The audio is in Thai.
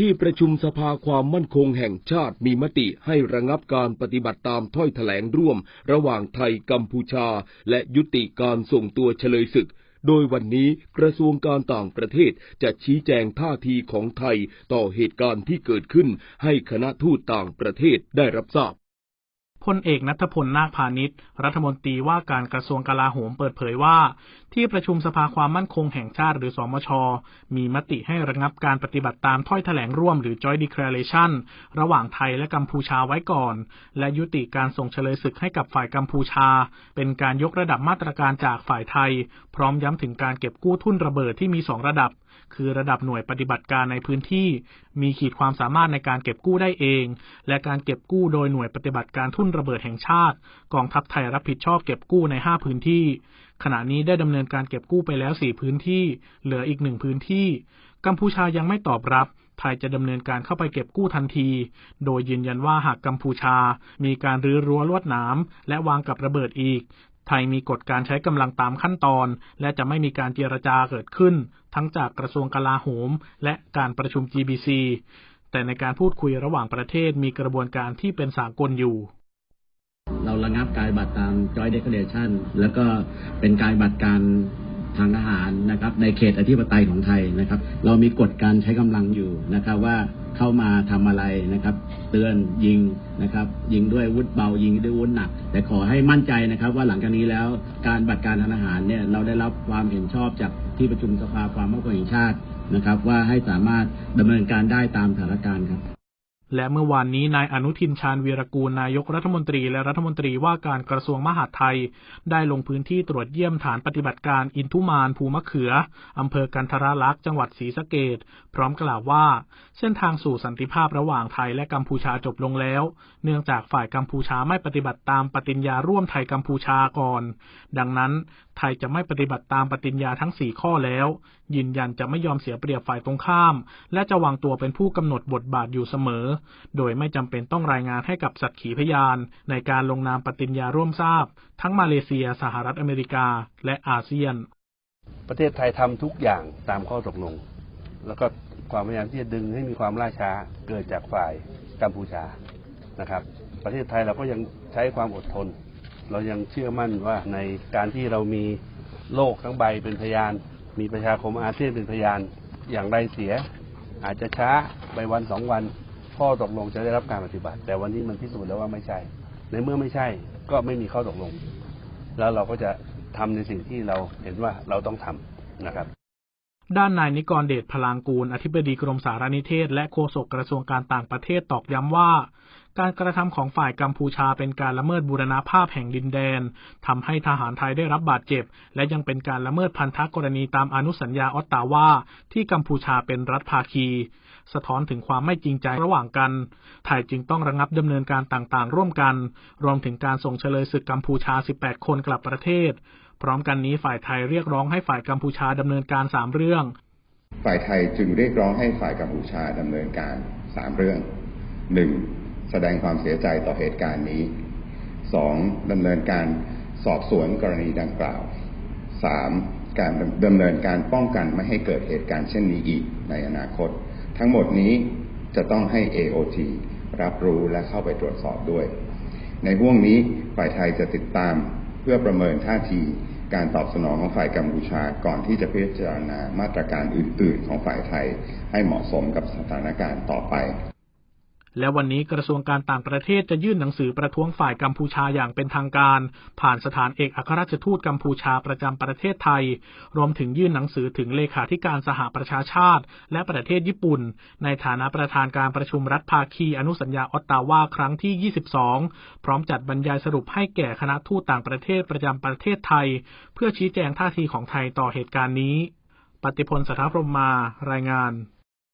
ที่ประชุมสภาความมั่นคงแห่งชาติมีมติให้ระงับการปฏิบัติตามถ้อยแถลงร่วม ระหว่างไทยกัมพูชา และยุติการส่งตัวเฉลยศึก โดยวันนี้กระทรวงการต่างประเทศจะชี้แจงท่าทีของไทยต่อเหตุการณ์ที่เกิดขึ้นให้คณะทูตต่างประเทศได้รับทราบ พลเอกนัทพลนาคพาณิชย์ รัฐมนตรีว่าการกระทรวงกลาโหมเปิดเผยว่า ที่ประชุมสภาความมั่นคงแห่งชาติหรือสมช มีมติให้ระงับการปฏิบัติตามถ้อยแถลงร่วมหรือ Joint Declaration ระหว่างไทยและกัมพูชาไว้ก่อน และยุติการส่งเฉลยศึกให้กับฝ่ายกัมพูชา เป็นการยกระดับมาตรการจากฝ่ายไทย พร้อมย้ำถึงการเก็บกู้ทุนระเบิดที่มีสองระดับคือระดับหน่วยปฏิบัติการในพื้นที่ มีขีดความสามารถในการเก็บกู้ได้เอง และการเก็บกู้โดยหน่วยปฏิบัติการทุ่นระเบิดแห่งชาติ กองทัพไทยรับผิดชอบเก็บกู้ใน 5 พื้นที่ ขณะนี้ได้ดำเนินการเก็บกู้ไปแล้ว 4 พื้นที่ เหลืออีกหนึ่งพื้นที่ กัมพูชายังไม่ตอบรับ ไทยจะดำเนินการเข้าไปเก็บกู้ทันที โดยยืนยันว่าหากกัมพูชา มีการรื้อรั้วลวดหนามและวางกับระเบิดอีกไทยมีกฎการใช้กำลังตามขั้นตอน และจะไม่มีการเจรจาเกิดขึ้น ทั้งจากกระทรวงกลาโหม และการประชุม GBC แต่ในการพูดคุยระหว่างประเทศมีกระบวนการที่เป็นสากลอยู่ เราระงับการบัตรตาม Joint Declaration แล้วก็เป็นการบัตรการทางทหารนะครับในเขตอธิปไตยของไทยนะครับ เรามีกฎการใช้กำลังอยู่นะครับว่าเข้ามาทำอะไรนะครับ เตือนยิงนะครับ ยิงด้วยอาวุธเบายิงด้วยอาวุธหนัก แต่ขอให้มั่นใจนะครับ ว่าหลังจากนี้แล้วการบัตรการทางทหารเนี่ยเราได้รับความเห็นชอบจากที่ประชุมสภาความมั่นคงแห่งชาตินะครับ ว่าให้สามารถดำเนินการได้ตามสถานการณ์ครับ และเมื่อวานนี้นายอนุทินชาญวีรกูลนายกรัฐมนตรีและรัฐมนตรีว่าการกระทรวงมหาดไทย ได้ลงพื้นที่ตรวจเยี่ยมฐานปฏิบัติการอินทุมานภูมะเขือ อำเภอกันทราลักษ์จังหวัดศรีสะเกดพร้อมกล่าวว่า เส้นทางสู่สันติภาพระหว่างไทยและกัมพูชาจบลงแล้ว เนื่องจากฝ่ายกัมพูชาไม่ปฏิบัติตามปฏิญญาร่วมไทยกัมพูชาก่อน ดังนั้นไทยจะไม่ปฏิบัติตามปฏิญญาทั้ง 4 ข้อแล้ว ยืนยันจะไม่ยอมเสียเปรียบฝ่ายตรงข้าม และจะวางตัวเป็นผู้กำหนดบทบาทอยู่เสมอ โดยไม่จำเป็นต้องรายงานให้กับสักขีพยาน ในการลงนามปฏิญญาร่วมทราบ ทั้งมาเลเซีย สหรัฐอเมริกา และอาเซียน ประเทศไทยทำทุกอย่างตามข้อตกลง แล้วก็ความพยายามที่จะดึงให้มีความล่าช้าเกิดจากฝ่ายกัมพูชานะครับ ประเทศไทยเราก็ยังใช้ความอดทน เรายังเชื่อมั่นว่าในการที่เรามีโลกทั้งใบเป็นพยาน มีประชาคมอาเซียนเป็นพยานอย่างไรเสีย อาจจะช้าไปวันสองวัน ข้อตกลงจะได้รับการปฏิบัติ แต่วันนี้มันพิสูจน์แล้วว่าไม่ใช่ ในเมื่อไม่ใช่ก็ไม่มีข้อตกลง แล้วเราก็จะทำในสิ่งที่เราเห็นว่าเราต้องทำนะครับด้านนายนิกรเดชพลางกูล อธิบดีกรมสารนิเทศ และโฆษกกระทรวงการต่างประเทศตอกย้ำว่า การกระทำของฝ่ายกัมพูชาเป็นการละเมิดบูรณาภาพแห่งดินแดนทำให้ทหารไทยได้รับบาดเจ็บ และยังเป็นการละเมิดพันธกรณีตามอนุสัญญาออตตาวาที่กัมพูชาเป็นรัฐภาคี สะท้อนถึงความไม่จริงใจระหว่างกัน ไทยจึงต้องระงับดำเนินการต่างๆ ร่วมกัน รวมถึงการส่งเฉลยศึกกัมพูชา 18 คนกลับประเทศ พร้อมกันนี้ฝ่ายไทยเรียกร้องให้ฝ่ายกัมพูชาดำเนินการ 3 เรื่องฝ่ายไทยจึงเรียกร้องให้ฝ่ายกัมพูชาดำเนินการ 3 เรื่อง 1. แสดงความเสียใจต่อเหตุการณ์นี้ 2. ดำเนินการสอบสวนกรณีดังกล่าว 3. การดำเนินการป้องกันไม่ให้เกิดเหตุการณ์เช่นนี้อีกในอนาคต ทั้งหมดนี้จะต้องให้ AOT รับรู้และเข้าไปตรวจสอบด้วย ในห่วงนี้ฝ่ายไทยจะติดตามเพื่อประเมินท่าทีการตอบสนองของฝ่ายกัมพูชาก่อนที่จะพิจารณามาตรการอื่น ๆ ของฝ่ายไทยให้เหมาะสมกับสถานการณ์ต่อไป และวันนี้กระทรวงการต่างประเทศจะยื่นหนังสือประท้วงฝ่ายกัมพูชาอย่างเป็นทางการ ผ่านสถานเอกอัครราชทูตกัมพูชาประจำประเทศไทย รวมถึงยื่นหนังสือถึงเลขาธิการสหประชาชาติ และประเทศญี่ปุ่น ในฐานะประธานการประชุมรัฐภาคีอนุสัญญาออตตาวาครั้งที่ 22 พร้อมจัดบรรยายสรุปให้แก่คณะทูตต่างประเทศประจำประเทศไทย เพื่อชี้แจงท่าทีของไทยต่อเหตุการณ์นี้ ปฏิพลสัทธพรมมารายงาน